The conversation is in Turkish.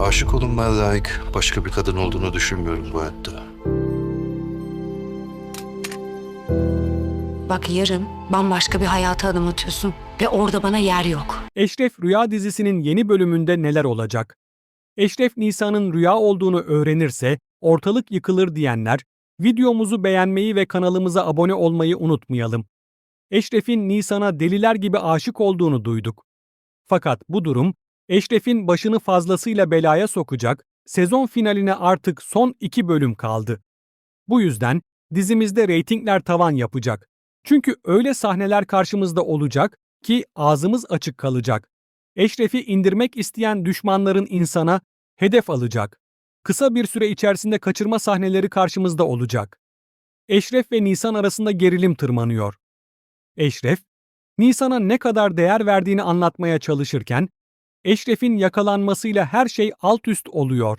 Aşık olunmaya layık başka bir kadın olduğunu düşünmüyorum bu hayatta. Bak yarın bambaşka bir hayata adım atıyorsun ve orada bana yer yok. Eşref Rüya dizisinin yeni bölümünde neler olacak? Eşref Nisa'nın rüya olduğunu öğrenirse ortalık yıkılır diyenler, videomuzu beğenmeyi ve kanalımıza abone olmayı unutmayalım. Eşref'in Nisan'a deliler gibi aşık olduğunu duyduk. Fakat bu durum, Eşref'in başını fazlasıyla belaya sokacak, sezon finaline artık son iki bölüm kaldı. Bu yüzden dizimizde reytingler tavan yapacak. Çünkü öyle sahneler karşımızda olacak ki ağzımız açık kalacak. Eşref'i indirmek isteyen düşmanların insana hedef alacak. Kısa bir süre içerisinde kaçırma sahneleri karşımızda olacak. Eşref ve Nisan arasında gerilim tırmanıyor. Eşref, Nisan'a ne kadar değer verdiğini anlatmaya çalışırken, Eşref'in yakalanmasıyla her şey alt üst oluyor.